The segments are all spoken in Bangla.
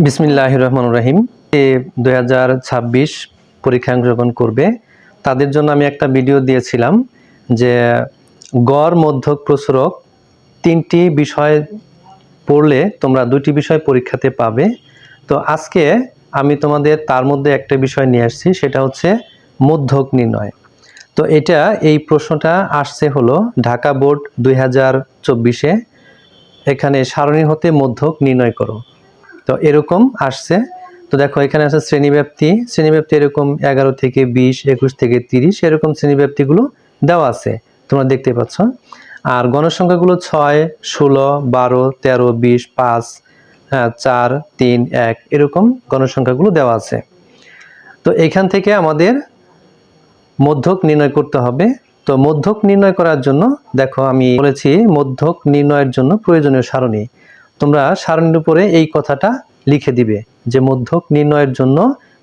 বিসমিল্লাহ রহমান রাহিম। হাজার ছাব্বিশ পরীক্ষা অংশগ্রহণ করবে। তাদের জন্য আমি একটা ভিডিও দিয়েছিলাম যে গড়, মধ্যক, প্রসরক তিনটি বিষয় পড়লে তোমরা দুটি বিষয় পরীক্ষাতে পাবে। তো আজকে আমি তোমাদের তার মধ্যে একটা বিষয় নিয়ে আসছি, সেটা হচ্ছে মধ্যক নির্ণয়। তো এটা, এই প্রশ্নটা আসছে হলো ঢাকা বোর্ড দুই হাজার চব্বিশে। এখানে সারণী হতে মধ্যক নির্ণয় করো। তো এরকম আসছে। তো দেখো, এখানে আছে শ্রেণীব্যাপ্তি। শ্রেণীব্যাপ্তি এরকম এগারো থেকে বিশ, একুশ থেকে তিরিশ, এরকম শ্রেণীব্যাপ্তিগুলো দেওয়া আছে। তোমরা দেখতে পাচ্ছ। আর গণসংখ্যাগুলো ছয়, ষোলো, বারো, তেরো, বিশ, পাঁচ হ্যাঁ চার, তিন, এক, এরকম গণসংখ্যাগুলো দেওয়া আছে। তো এখান থেকে আমাদের মধ্যক নির্ণয় করতে হবে। তো মধ্যক নির্ণয় করার জন্য, দেখো আমি বলেছি মধ্যক নির্ণয়ের জন্য প্রয়োজনীয় সারণী। তোমরা সারণীর উপরে এই কথাটা লিখে দিবে যে মধ্যক নির্ণয়ের জন্য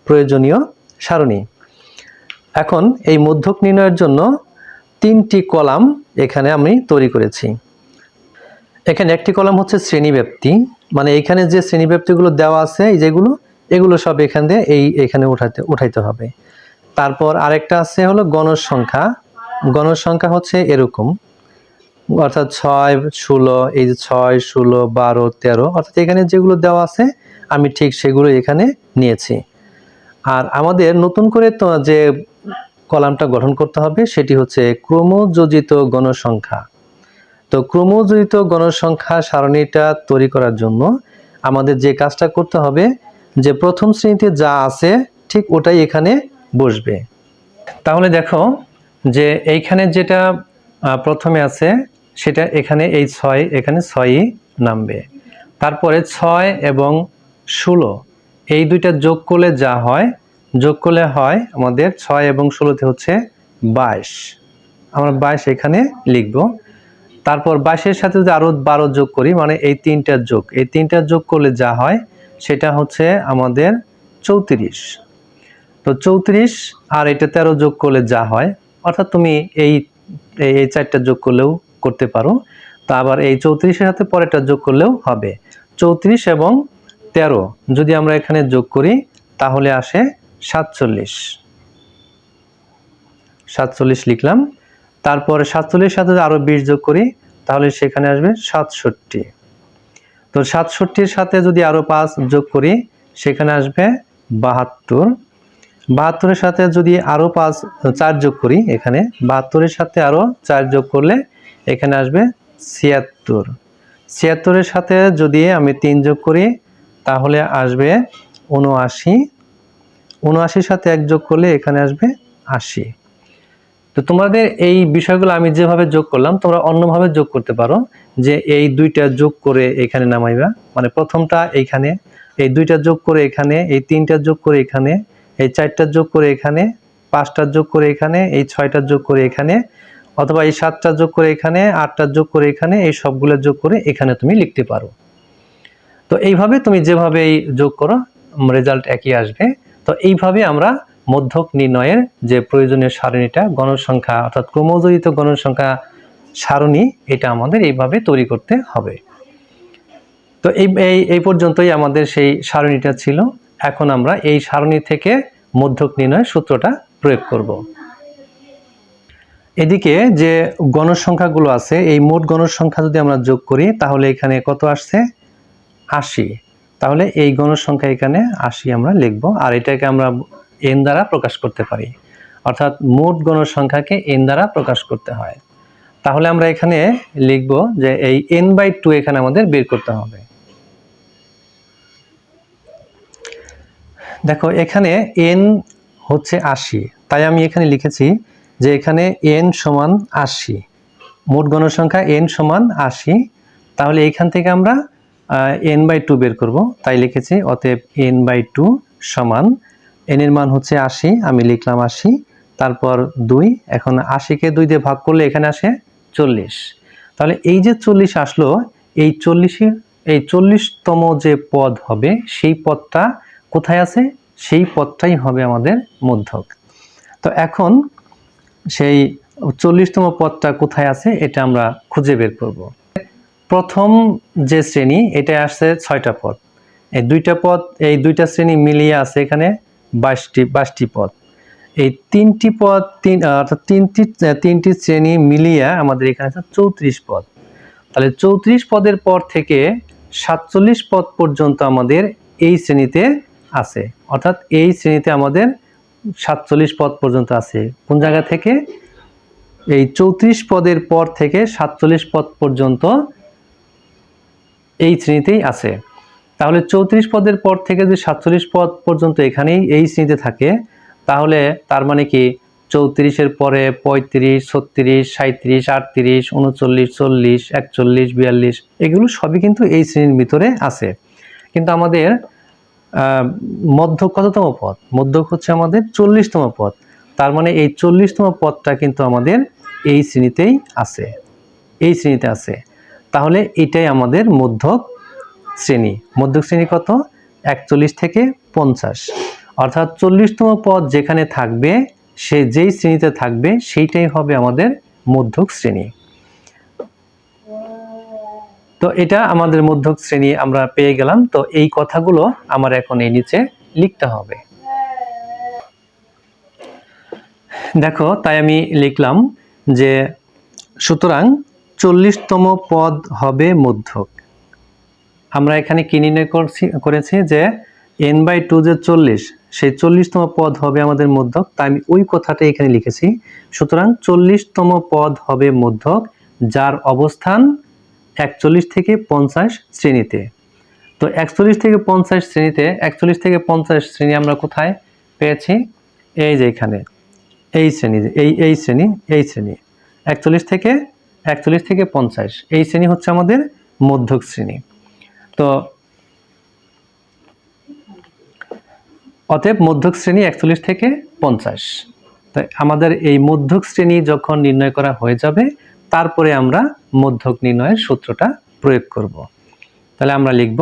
প্রয়োজনীয় সারণী। এখন এই মধ্যক নির্ণয়ের জন্য তিনটি কলাম এখানে আমি তৈরি করেছি। এখানে একটি কলাম হচ্ছে শ্রেণীব্যাপ্তি মানে এখানে যে শ্রেণীব্যাপ্তিগুলো দেওয়া আছে, এই যেগুলো, এগুলো সব এখান দিয়ে এই এখানে উঠাতে, উঠাইতে হবে। তারপর আরেকটা আছে হলো গণসংখ্যা। গণসংখ্যা হচ্ছে এরকম। অর্থাৎ ছয় ষোলো, এই যে ছয় ষোলো, বারো, তেরো, অর্থাৎ এখানে যেগুলো দেওয়া আছে, আমি ঠিক সেগুলো এখানে নিয়েছি। আর আমাদের নতুন করে তো যে কলামটা গঠন করতে হবে, সেটি হচ্ছে ক্রমযোজিত গণসংখ্যা। তো ক্রমযোজিত গণসংখ্যা সারণীটা তৈরি করার জন্য আমাদের যে কাজটা করতে হবে, যে প্রথম শ্রেণীতে যা আছে, ঠিক ওটাই এখানে বসবে। তাহলে দেখো যে এইখানে যেটা প্রথমে আছে সেটা এখানে এই ছয়, এখানে ছয়ই নামবে। তারপরে ছয় এবং ষোলো, এই দুইটা যোগ করলে যা হয়, যোগ করলে হয় আমাদের ছয় এবং ষোলোতে হচ্ছে বাইশ। আমরা বাইশ এখানে লিখব। তারপর বাইশের সাথে যদি আরও বারো যোগ করি মানে এই তিনটা যোগ, এই তিনটা যোগ করলে যা হয়, সেটা হচ্ছে আমাদের চৌত্রিশ। তো চৌত্রিশ আর এটা তেরো যোগ করলে যা হয়, অর্থাৎ তুমি এই এই এই চারটা যোগ করলেও করতে পারো, তা আবার এই চৌত্রিশের সাথে পরেরটা যোগ করলেও হবে। চৌত্রিশ এবং তেরো, যদি আমরা এখানে যোগ করি, তাহলে আসে সাতচল্লিশ। সাতচল্লিশ লিখলাম। তারপরে সাতচল্লিশ সাথে আরও বিশ যোগ করি, তাহলে সেখানে আসবে সাতষট্টি। তো সাতষট্টির সাথে যদি আরও পাঁচ যোগ করি, সেখানে আসবে বাহাত্তর। বাহাত্তরের সাথে যদি আরও পাঁচ, চার যোগ করি, এখানে বাহাত্তরের সাথে আরও চার যোগ করলে এখানে আসবে ছিয়াত্তর। ছিয়াত্তরের সাথে যদি আমি তিন যোগ করি, তাহলে আসবে উনআশি উনআশির সাথে এক যোগ করলে এখানে আসবে আশি। তো তোমাদের এই বিষয়গুলো আমি যেভাবে যোগ করলাম, তোমরা অন্যভাবে যোগ করতে পারো, যে এই দুইটা যোগ করে এখানে নামাইবা। মানে প্রথমটা এইখানে, এই দুইটা যোগ করে এখানে, এই তিনটা যোগ করে এখানে, এই চারটা যোগ করে এখানে, পাঁচটা যোগ করে এখানে, এই ছয়টা যোগ করে এখানে অথবা এই সাতটা যোগ করে এখানে, আটটা যোগ করে এখানে, এই সবগুলো যোগ করে এখানে তুমি লিখতে পারো। তো এইভাবে তুমি যেভাবে এই যোগ করো রেজাল্ট একই আসবে। তো এইভাবে আমরা মধ্যক নির্ণয়ের যে প্রয়োজনীয় সারণীটা, গণসংখ্যা, অর্থাৎ ক্রমজড়িত গণসংখ্যা সারণী, এটা আমাদের এইভাবে তৈরি করতে হবে। তো এই এই এই পর্যন্তই আমাদের সেই সারণীটা ছিল। এখন আমরা এই সারণী থেকে মধ্যক নির্ণয়ের সূত্রটা প্রয়োগ করব। এদিকে যে গণসংখ্যাগুলো আছে, এই মোট গণসংখ্যা যদি আমরা যোগ করি, তাহলে এখানে কত আসছে? আশি। তাহলে এই গণসংখ্যা এখানে আশি আমরা লিখব, আর এটাকে আমরা এন দ্বারা প্রকাশ করতে পারি। অর্থাৎ মোট গণসংখ্যাকে এন দ্বারা প্রকাশ করতে হয়। তাহলে আমরা এখানে লিখব যে এই এন বাই টু এখানে আমাদের বের করতে হবে। দেখো, এখানে এন হচ্ছে আশি। তাই আমি এখানে লিখেছি যে এখানে এন সমান আশি, মোট গণসংখ্যা এন সমান আশি, তাহলে এইখান থেকে আমরা এন বাই টু বের করব। তাই লিখেছি, অতএব এন বাই টু সমান এন এর মান হচ্ছে আশি, আমি লিখলাম আশি, তারপর দুই, এখন আশিকে দুই দিয়ে ভাগ করলে এখানে আসে চল্লিশ। তাহলে এই যে চল্লিশ আসলো, এই চল্লিশের, এই চল্লিশতম যে পদ হবে, সেই পদটা কোথায় আছে? সেই পদটাই হবে আমাদের মধ্যক। তো এখন সেই চল্লিশতম পদটা কোথায় আছে, এটা আমরা খুঁজে বের করব। প্রথম যে শ্রেণি এটা আসছে ছয়টা পদ। এই দুইটা পদ, এই দুইটা শ্রেণি মিলিয়ে আছে এখানে বাইশটি বাইশটি পদ। এই তিনটি পদ, তিন অর্থাৎ তিনটি তিনটি শ্রেণি মিলিয়ে আমাদের এখানে আছে চৌত্রিশ পদ। তাহলে চৌত্রিশ পদের পর থেকে সাতচল্লিশ পদ পর্যন্ত আমাদের এই শ্রেণীতে আছে। অর্থাৎ এই শ্রেণীতে আমাদের সাতচল্লিশ পদ পর্যন্ত আছে। কোন জায়গা থেকে? এই চৌত্রিশ পদের পর থেকে সাতচল্লিশ পদ পর্যন্ত এই শ্রেণীতেই আছে। তাহলে চৌত্রিশ পদের পর থেকে যদি সাতচল্লিশ পদ পর্যন্ত এখানেই এই শ্রেণীতে থাকে, তাহলে তার মানে কি? চৌত্রিশের পরে পঁয়ত্রিশ, ছত্রিশ সাঁত্রিশ আটত্রিশ, উনচল্লিশ, চল্লিশ, একচল্লিশ, বিয়াল্লিশ, এগুলো সবই কিন্তু এই শ্রেণির ভিতরে আছে। কিন্তু আমাদের আহ, মধ্যক কততম পদ? মধ্যক হচ্ছে আমাদের চল্লিশতম পদ। তার মানে এই চল্লিশতম পদটা কিন্তু আমাদের এই শ্রেণীতেই আছে। এই শ্রেণীতে আছে। তাহলে এটাই আমাদের মধ্যক শ্রেণি। মধ্যক শ্রেণি কত? একচল্লিশ থেকে পঞ্চাশ। অর্থাৎ চল্লিশতম পদ যেখানে থাকবে সে যেই শ্রেণীতে থাকবে সেইটাই হবে আমাদের মধ্যক শ্রেণি। তো এটা আমাদের মধ্যক শ্রেণি আমরা পেয়ে গেলাম। তো এই কথাগুলো আমার এখন এই নিচে লিখতে হবে। দেখো, তাই আমি লিখলাম যে, সুতরাং চল্লিশতম পদ হবে মধ্যক। আমরা এখানে কি নির্ণয় করছি, করেছি যে এন বাই টু যে চল্লিশ, সেই চল্লিশতম পদ হবে আমাদের মধ্যক। তাই আমি ওই কথাটা এখানে লিখেছি। সুতরাং চল্লিশতম পদ হবে মধ্যক, যার অবস্থান একচল্লিশ থেকে পঞ্চাশ শ্রেণীতে। তো একচল্লিশ থেকে পঞ্চাশ শ্রেণীতে, একচল্লিশ থেকে পঞ্চাশ শ্রেণি আমরা কোথায় পেয়েছি? এই যে এখানে, এই শ্রেণি এই এই শ্রেণি এই শ্রেণি। একচল্লিশ থেকে একচল্লিশ থেকে পঞ্চাশ, এই শ্রেণি হচ্ছে আমাদের মধ্যক শ্রেণি। তো অতএব মধ্যক শ্রেণি একচল্লিশ থেকে পঞ্চাশ। তাই আমাদের এই মধ্যক শ্রেণি যখন নির্ণয় করা হয়ে যাবে তারপরে আমরা মধ্যক নির্ণয়ের সূত্রটা প্রয়োগ করব। তাহলে আমরা লিখব,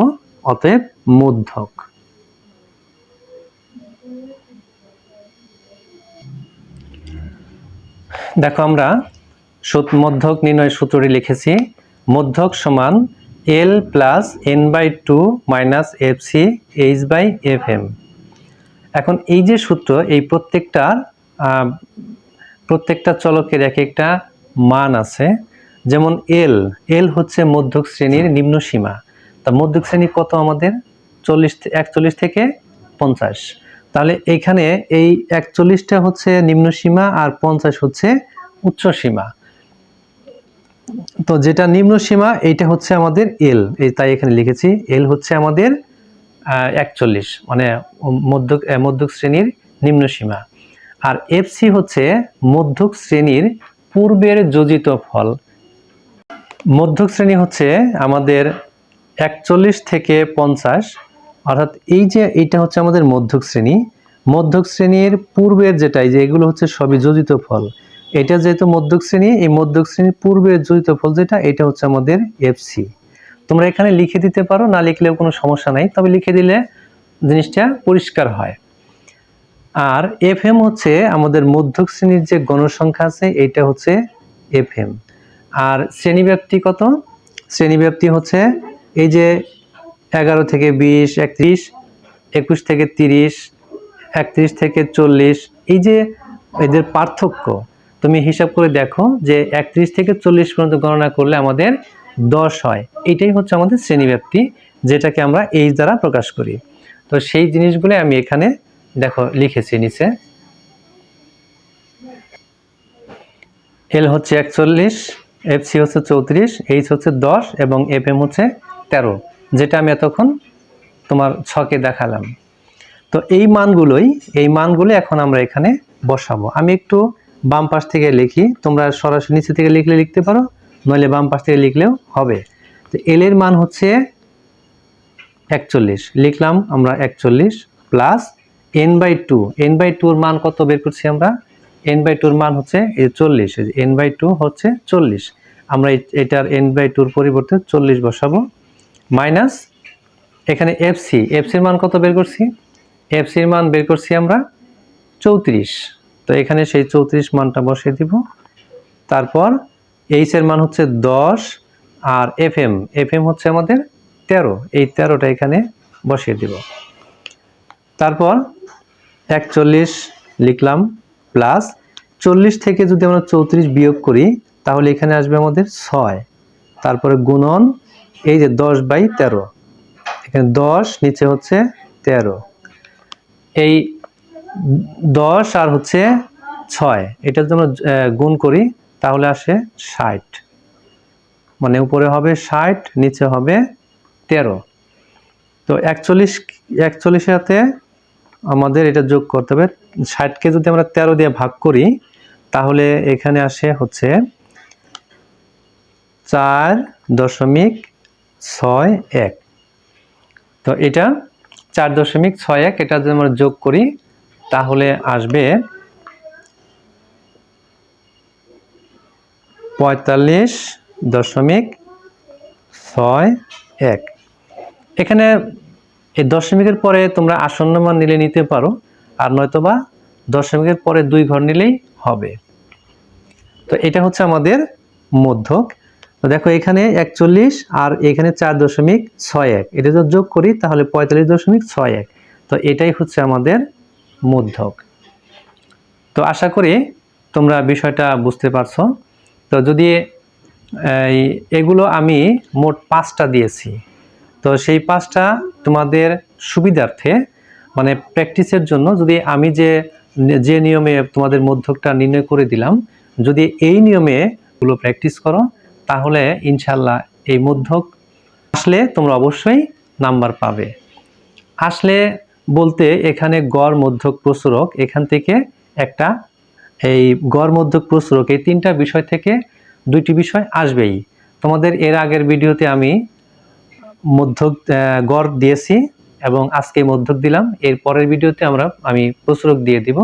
অতএব মধ্যক। দেখো আমরা মধ্যক নির্ণয় সূত্রটি লিখেছি, মধ্যক সমান L plus N by two minus F C H by F M এখন এই যে সূত্র, এই প্রত্যেকটার প্রত্যেকটা চলকের এক একটা মান আছে, যেমন এল এল হচ্ছে মধ্যক শ্রেণির নিম্ন সীমা। তা মধ্যক শ্রেণি কত আমাদের? চল্লিশ একচল্লিশ থেকে পঞ্চাশ। তাহলে এখানে এই একচল্লিশটা হচ্ছে নিম্ন সীমা আর পঞ্চাশ হচ্ছে উচ্চ সীমা। তো যেটা নিম্ন সীমা, এইটা হচ্ছে আমাদের এল এই তাই এখানে লিখেছি এল হচ্ছে আমাদের একচল্লিশ মানে মধ্যক মধ্যক শ্রেণির নিম্ন সীমা। আর এফসি হচ্ছে মধ্যক শ্রেণির পূর্বের যোজিত ফল। মধ্যক শ্রেণি হচ্ছে আমাদের একচল্লিশ থেকে পঞ্চাশ, অর্থাৎ এই যে এইটা হচ্ছে আমাদের মধ্যক শ্রেণি। মধ্যক শ্রেণির পূর্বের যেটা, এই যে এগুলো হচ্ছে সবই যোজিত ফল। এটা যেহেতু মধ্যক শ্রেণি, এই মধ্যক শ্রেণির পূর্বের যোজিত ফল যেটা, এটা হচ্ছে আমাদের এফসি তোমরা এখানে লিখে দিতে পারো, না লিখলেও কোনো সমস্যা নাই, তবে লিখে দিলে জিনিসটা পরিষ্কার হয়। আর এফ এম হচ্ছে আমাদের মধ্যক শ্রেণির যে গণসংখ্যা আছে, এইটা হচ্ছে এফ এম আর শ্রেণীব্যাপ্তি কত? শ্রেণীব্যাপ্তি হচ্ছে এই যে এগারো থেকে বিশ, একত্রিশ, একুশ থেকে তিরিশ, একত্রিশ থেকে চল্লিশ, এই যে এদের পার্থক্য, তুমি হিসাব করে দেখো যে একত্রিশ থেকে চল্লিশ পর্যন্ত গণনা করলে আমাদের দশ হয়। এটাই হচ্ছে আমাদের শ্রেণীব্যাপ্তি, যেটাকে আমরা এই দ্বারা প্রকাশ করি। তো সেই জিনিসগুলো আমি এখানে দেখো, লিখেছি নিচে। এল হচ্ছে একচল্লিশ এফ সি হচ্ছে চৌত্রিশ এইচ হচ্ছে দশ এবং এফ এম হচ্ছে তেরো, যেটা আমি এতক্ষণ তোমার ছকে দেখালাম। তো এই মানগুলোই, এই মানগুলো এখন আমরা এখানে বসাবো। আমি একটু বাম পাশ থেকে লিখি, তোমরা সরাসরি নিচে থেকে লিখলে লিখতে পারো, নইলে বাম পাশ থেকে লিখলেও হবে। তো এল এর মান হচ্ছে একচল্লিশ, লিখলাম আমরা একচল্লিশ plus n by two n by টুর মান কত বের করছি আমরা? এন বাই টুর মান হচ্ছে এই চল্লিশ এন বাই টু হচ্ছে চল্লিশ। আমরা এটার এন বাই টুর পরিবর্তে চল্লিশ বসাবো। মাইনাস এখানে এফসি এফসির মান কত বের করছি? এফসির মান বের করছি আমরা চৌত্রিশ। তো এখানে সেই চৌত্রিশ মানটা বসিয়ে দিব। তারপর এইচ এর মান হচ্ছে দশ আর এফ এম এফ এম হচ্ছে আমাদের তেরো। এই তেরোটা এখানে বসিয়ে দিব। তারপর একচল্লিশ লিখলাম প্লাস চল্লিশ থেকে যদি আমরা চৌত্রিশ বিয়োগ করি, তাহলে এখানে আসবে আমাদের ছয়। তারপরে গুণন, এই যে দশ বাই তেরো। এখানে দশ, নিচে হচ্ছে তেরো। এই দশ আর হচ্ছে ছয় এটা যদি আমরা গুণ করি, তাহলে আসে ষাট। মানে উপরে হবে ষাট, নিচে হবে তেরো। তো একচল্লিশ, একচল্লিশের সাথে আমাদের এটা যোগ করতে হবে। ষাটকে যদি আমরা তেরো দিয়ে ভাগ করি, তাহলে এখানে আসে হচ্ছে চার দশমিক ছয় এক। তো এটা চার দশমিক ছয় এক, এটা যদি আমরা যোগ করি, তাহলে আসবে পঁয়তাল্লিশ দশমিক ছয় এক। এখানে এই দশমিকের পরে তোমরা আসন্ন মান নিলে নিতে পারো, আর নয়তোবা দশমিকের পরে দুই ঘর নিলেই হবে। তো এটা হচ্ছে আমাদের মধ্যক। তো দেখো এখানে একচল্লিশ আর এখানে চার দশমিক ছয় এক। এটা যদি যোগ করি, তাহলে পঁয়তাল্লিশ দশমিক ছয় এক। তো এটাই হচ্ছে আমাদের মধ্যক। তো আশা করি তোমরা বিষয়টা বুঝতে পারছ। তো যদি এগুলো আমি মোট পাঁচটা দিয়েছি। তো সেই পাঁচটা তোমাদের সুবিধার্থে মানে প্র্যাকটিসের জন্য যদি আমি যে যে নিয়মে তোমাদের মধ্যকটা নির্ণয় করে দিলাম, যদি এই নিয়মে গুলো প্র্যাকটিস করো, তাহলে ইনশাল্লাহ এই মধ্যক আসলে তোমরা অবশ্যই নাম্বার পাবে। আসলে বলতে এখানে গড় মধ্যক প্রচুরক এখান থেকে একটা এই গড় মধ্যক প্রচুরক এই তিনটা বিষয় থেকে দুইটি বিষয় আসবেই। তোমাদের এর আগের ভিডিওতে আমি মধ্যক গড় দিয়েছি এবং আজকে মধ্যক দিলাম। এর পরের ভিডিওতে আমরা, আমি প্রচুরক দিয়ে দিব।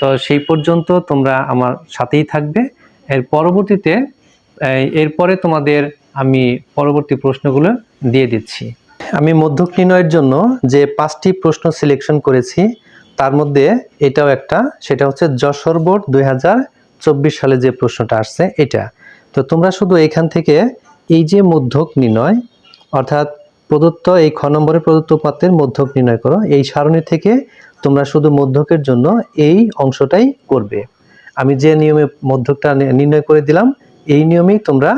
তো সেই পর্যন্ত তোমরা আমার সাথেই থাকবে। এর পরবর্তীতে এরপরে তোমাদের আমি পরবর্তী প্রশ্নগুলো দিয়ে দিচ্ছি। আমি মধ্যক নির্ণয়ের জন্য যে পাঁচটি প্রশ্ন সিলেকশন করেছি, তার মধ্যে এটাও একটা, সেটা হচ্ছে যশোর বোর্ড দু হাজার চব্বিশ সালে যে প্রশ্নটা আসছে, এটা। তো তোমরা শুধু এখান থেকে এই যে মধ্যক নির্ণয়, অর্থাৎ প্রদত্ত, এই খ নম্বরে প্রদত্ত পাত্রের মধ্যক নির্ণয় করো। এই সারণী থেকে তোমরা শুধু মধ্যকের জন্য এই অংশটাই করবে। আমি যে নিয়মে মধ্যকটা নির্ণয় করে দিলাম, এই নিয়মেই তোমরা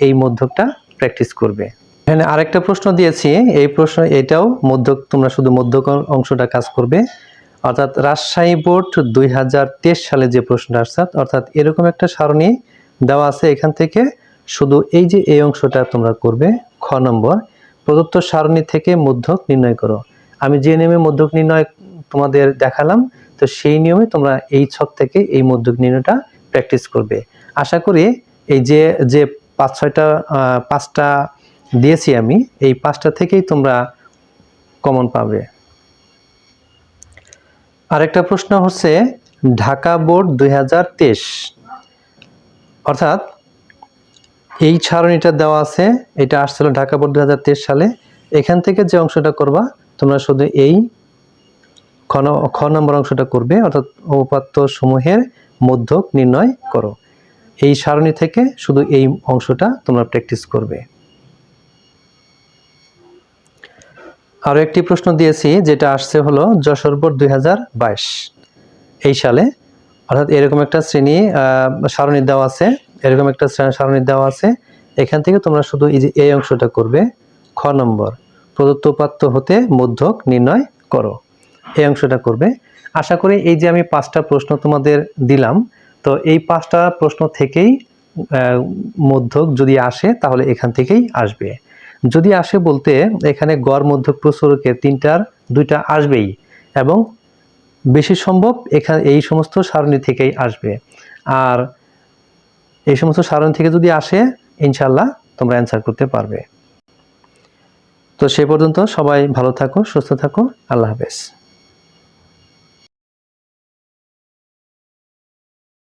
এই মধ্যকটা প্র্যাকটিস করবে। এখানে আরেকটা প্রশ্ন দিয়েছি, এই প্রশ্ন, এটাও মধ্যক, তোমরা শুধু মধ্যক অংশটা কাজ করবে। অর্থাৎ রাজশাহী বোর্ড দুই হাজার তেইশ সালে যে প্রশ্নটা আসছে, অর্থাৎ এরকম একটা সারণী দেওয়া আছে এখান থেকে, শুধু এই যে এই অংশটা তোমরা করবে, খ নম্বর প্রদত্ত সারণী থেকে মধ্যক নির্ণয় করো। আমি যে নিয়মে মধ্যক নির্ণয় তোমাদের দেখালাম, তো সেই নিয়মে তোমরা এই ছক থেকে এই মধ্যক নির্ণয়টা প্র্যাকটিস করবে। আশা করি এই যে যে পাঁচ ছয়টা পাঁচটা দিয়েছি আমি, এই পাঁচটা থেকেই তোমরা কমন পাবে। আরেকটা প্রশ্ন হচ্ছে, ঢাকা বোর্ড দু হাজার তেইশ। অর্থাৎ এই সারণীটা দেওয়া আছে, এটা আসছিল ঢাকা বোর্ড দু হাজার তেইশ সালে। এখান থেকে যে অংশটা করবা, তোমরা শুধু এই খ খ নম্বর অংশটা করবে, অর্থাৎ উপাত্ত সমূহের মধ্যক নির্ণয় করো। এই সারণী থেকে শুধু এই অংশটা তোমরা প্র্যাকটিস করবে। আরও একটি প্রশ্ন দিয়েছি, যেটা আসছে হলো যশোর হাজার বাইশ। এই সালে, অর্থাৎ এরকম একটা শ্রেণি সারণী দেওয়া আছে। এরকম একটা সারণী দেওয়া আছে। এখান থেকে তোমরা শুধু এই যে এই অংশটা করবে। খ নম্বর, প্রদত্ত উপাত্ত হতে মধ্যক নির্ণয় করো। এই অংশটা করবে। আশা করি এই যে আমি পাঁচটা প্রশ্ন তোমাদের দিলাম, তো এই পাঁচটা প্রশ্ন থেকেই মধ্যক যদি আসে তাহলে এখান থেকেই আসবে। যদি আসে বলতে এখানে গড় মধ্যক প্রচুরকের তিনটার দুইটা আসবেই এবং বেশি সম্ভব এখানে এই সমস্ত সারণী থেকেই আসবে। আর এই সমস্ত সারণ থেকে যদি আসে ইনশাল্লাহ তোমরা অ্যান্সার করতে পারবে। তো সে পর্যন্ত সবাই ভালো থাকো, সুস্থ থাকো, আল্লাহ হাফেজ।